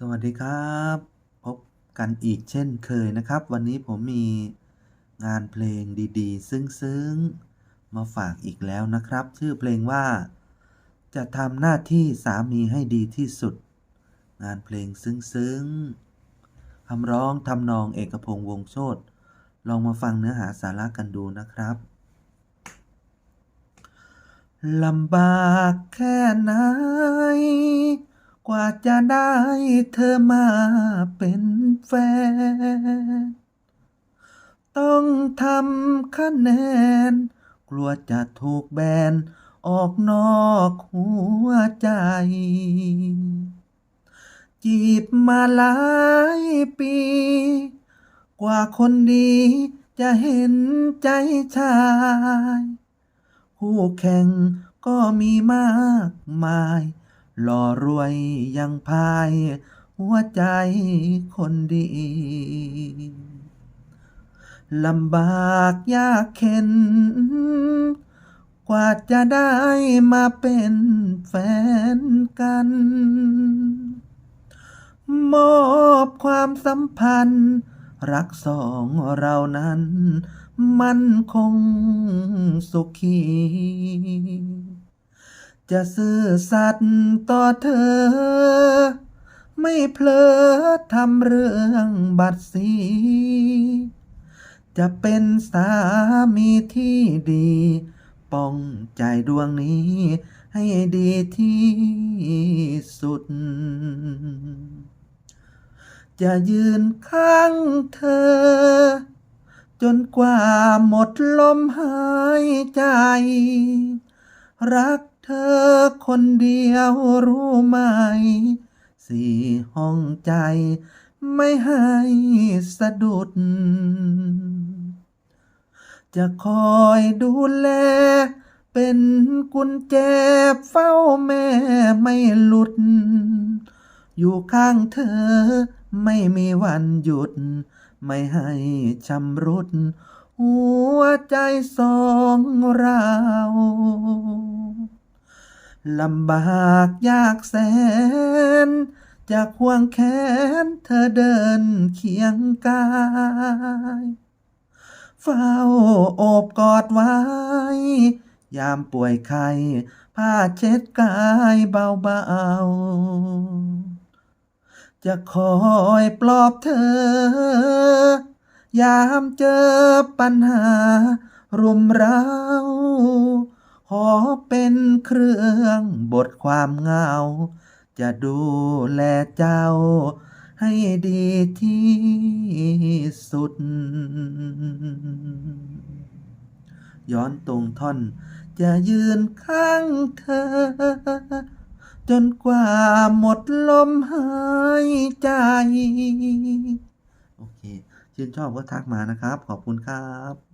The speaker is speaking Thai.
สวัสดีครับ พบกันอีกเช่นเคยนะครับ วันนี้ผมมีงานเพลงดีๆ ซึ้งๆ มาฝากอีกแล้วนะครับ ชื่อเพลงว่า จะทำหน้าที่สามีให้ดีที่สุด งานเพลงซึ้งๆคำร้องทำนองเอกพงษ์วงโชตลองมาฟังเนื้อหาสาระกันดูนะครับลำบากแค่ไหน กว่าจะได้เธอมาเป็นแฟน ต้องทำคะแนน กลัวจะถูกแบน ออกนอกหัวใจ จีบมาหลายปี กว่าคนดีจะเห็นใจชาย คู่แข่งก็มีมากมาย หล่อรวยยังพาย หัวใจคนดี ลำบากยากเข็น กว่าจะได้มาเป็นแฟนกัน มอบความสัมพันธ์ รักสองเรานั้น มันคงสุขี จะซื่อสัตย์ต่อเธอ ไม่เพลอทำเรื่องบัตรสีจะเป็นสามีที่ดี ป้องใจดวงนี้ ให้ดีที่สุด จะยืนข้างเธอ จนกว่าหมดลมหายใจ รัก เธอคนเดียวรู้ไหม สี่ห้องใจไม่ให้สะดุด จะคอยดูแล เป็นกุญแจเฝ้าแม่ไม่หลุด อยู่ข้างเธอไม่มีวันหยุด ไม่ให้ชำรุด หัวใจสองเรา ลำบากยากแสนจากห่วงแขนเธอเดินเคียงกาย เฝ้าโอบกอดไว้ ยามป่วยไข้ผ้าเช็ดกายเบาๆ จะคอยปลอบเธอ ยามเจอปัญหารุมเร้า ขอเป็นเครื่องบทความเหงา จะดูแลเจ้าให้ดีที่สุด ย้อนตรงท่อน จะยืนข้างเธอ จนกว่าหมดลมหายใจ โอเค ชื่นชอบก็ทักมานะครับ ขอบคุณครับ